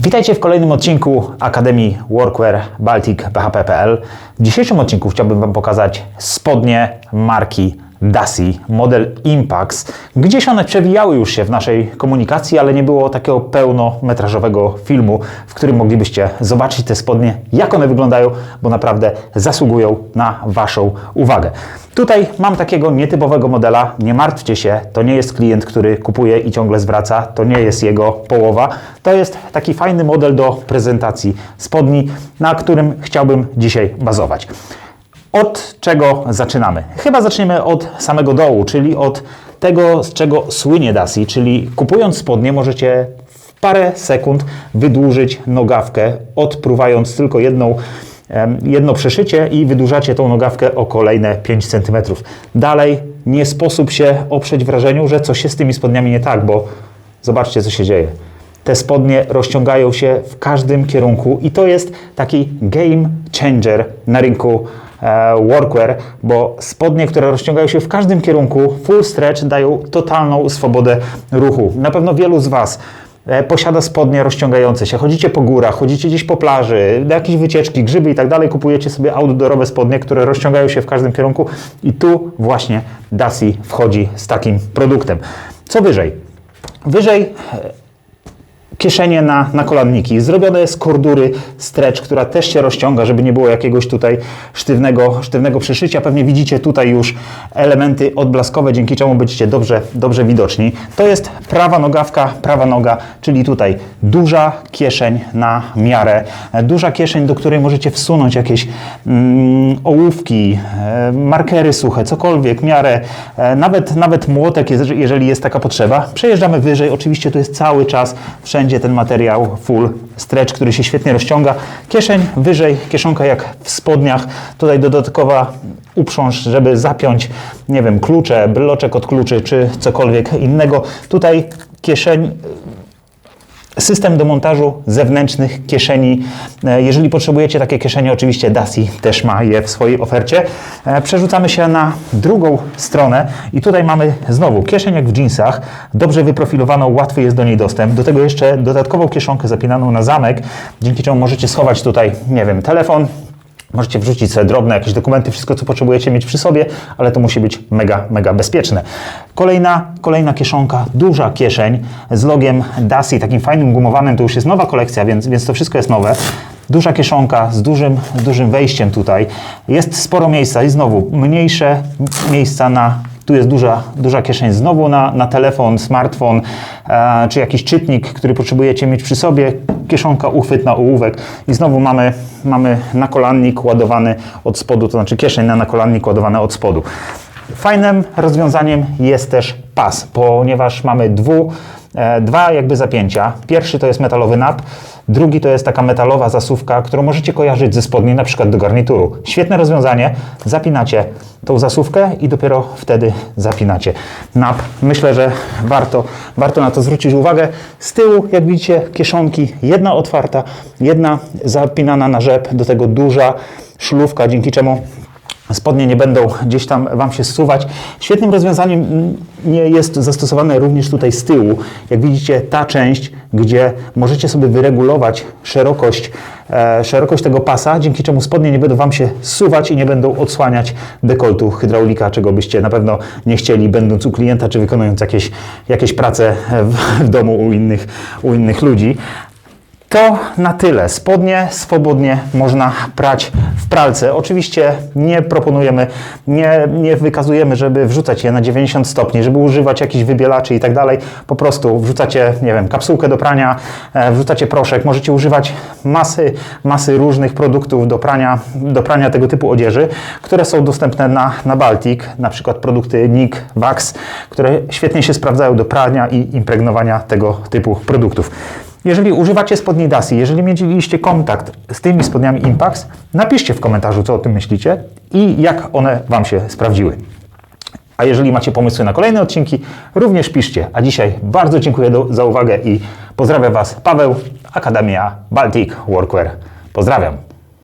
Witajcie w kolejnym odcinku Akademii Workwear Baltic BHP.pl. W dzisiejszym odcinku chciałbym Wam pokazać spodnie marki Dasi, model Impax. Gdzieś one przewijały już się w naszej komunikacji, ale nie było takiego pełnometrażowego filmu, w którym moglibyście zobaczyć te spodnie, jak one wyglądają, bo naprawdę zasługują na Waszą uwagę. Tutaj mam takiego nietypowego modela. Nie martwcie się, to nie jest klient, który kupuje i ciągle zwraca, to nie jest jego połowa. To jest taki fajny model do prezentacji spodni, na którym chciałbym dzisiaj bazować. Od czego zaczynamy? Chyba zaczniemy od samego dołu, czyli od tego, z czego słynie Dasi, czyli kupując spodnie możecie w parę sekund wydłużyć nogawkę, odpruwając tylko jedną jedno przeszycie i wydłużacie tą nogawkę o kolejne 5 cm. Dalej nie sposób się oprzeć wrażeniu, że coś się z tymi spodniami nie tak, bo zobaczcie co się dzieje. Te spodnie rozciągają się w każdym kierunku i to jest taki game changer na rynku workwear, bo spodnie, które rozciągają się w każdym kierunku, full stretch, dają totalną swobodę ruchu. Na pewno wielu z Was e, posiada spodnie rozciągające się. Chodzicie po górach, chodzicie gdzieś po plaży, na jakieś wycieczki, grzyby i tak dalej, kupujecie sobie outdoorowe spodnie, które rozciągają się w każdym kierunku i tu właśnie Dasi wchodzi z takim produktem. Co wyżej? Wyżej kieszenie na, na kolanniki. Zrobione jest kordury stretch, która też się rozciąga, żeby nie było jakiegoś tutaj sztywnego, sztywnego przeszycia. Pewnie widzicie tutaj już elementy odblaskowe, dzięki czemu będziecie dobrze, dobrze widoczni. To jest prawa nogawka, prawa noga, czyli tutaj duża kieszeń na miarę. E, Duża kieszeń, do której możecie wsunąć jakieś mm, ołówki, e, markery suche, cokolwiek, miarę, e, nawet, nawet młotek, jeż- jeżeli jest taka potrzeba. Przejeżdżamy wyżej, oczywiście tu jest cały czas wszędzie ten materiał full stretch, który się świetnie rozciąga. Kieszeń wyżej, kieszonka jak w spodniach. Tutaj dodatkowa uprząż, żeby zapiąć, nie wiem, klucze, bloczek od kluczy, czy cokolwiek innego. Tutaj kieszeń System do montażu zewnętrznych kieszeni. E, Jeżeli potrzebujecie takie kieszenie, oczywiście Dasi też ma je w swojej ofercie. E, Przerzucamy się na drugą stronę i tutaj mamy znowu kieszeń jak w jeansach, dobrze wyprofilowaną, łatwy jest do niej dostęp. Do tego jeszcze dodatkową kieszonkę zapinaną na zamek, dzięki czemu możecie schować tutaj, nie wiem, telefon, Możecie wrzucić sobie drobne jakieś dokumenty, wszystko co potrzebujecie mieć przy sobie, ale to musi być mega, mega bezpieczne. Kolejna, kolejna kieszonka, duża kieszeń z logiem Dasi, takim fajnym gumowanym, to już jest nowa kolekcja, więc, więc to wszystko jest nowe. Duża kieszonka z dużym, dużym wejściem tutaj. Jest sporo miejsca i znowu mniejsze miejsca na tu jest duża, duża kieszeń znowu na, na telefon, smartfon, e, czy jakiś czytnik, który potrzebujecie mieć przy sobie. Kieszonka, uchwyt na ołówek i znowu mamy, mamy nakolannik ładowany od spodu, to znaczy kieszeń na nakolannik ładowany od spodu. Fajnym rozwiązaniem jest też pas, ponieważ mamy dwu, e, dwa jakby zapięcia. Pierwszy to jest metalowy nap, drugi to jest taka metalowa zasuwka, którą możecie kojarzyć ze spodni, na przykład do garnituru. Świetne rozwiązanie, zapinacie tą zasuwkę i dopiero wtedy zapinacie nap. Myślę, że warto, warto na to zwrócić uwagę. Z tyłu, jak widzicie, kieszonki, jedna otwarta, jedna zapinana na rzep, do tego duża szlówka, dzięki czemu spodnie nie będą gdzieś tam Wam się zsuwać. Świetnym rozwiązaniem nie jest zastosowane również tutaj z tyłu. Jak widzicie, ta część, gdzie możecie sobie wyregulować szerokość, e, szerokość tego pasa, dzięki czemu spodnie nie będą Wam się zsuwać i nie będą odsłaniać dekoltu hydraulika, czego byście na pewno nie chcieli, będąc u klienta, czy wykonując jakieś, jakieś prace w, w domu u innych, u innych ludzi. To na tyle. Spodnie swobodnie można prać w pralce. Oczywiście nie proponujemy, nie, nie wykazujemy, żeby wrzucać je na 90 stopni, żeby używać jakichś wybielaczy i tak dalej. Po prostu wrzucacie, nie wiem, kapsułkę do prania, e, wrzucacie proszek. Możecie używać masy, masy różnych produktów do prania, do prania tego typu odzieży, które są dostępne na, na Baltic, na przykład produkty NIK, Wax, które świetnie się sprawdzają do prania i impregnowania tego typu produktów. Jeżeli używacie spodni Dasi, jeżeli mieliście kontakt z tymi spodniami Impax, napiszcie w komentarzu, co o tym myślicie i jak one Wam się sprawdziły. A jeżeli macie pomysły na kolejne odcinki, również piszcie. A dzisiaj bardzo dziękuję do, za uwagę i pozdrawiam Was Paweł, Akademia Baltic Workwear. Pozdrawiam.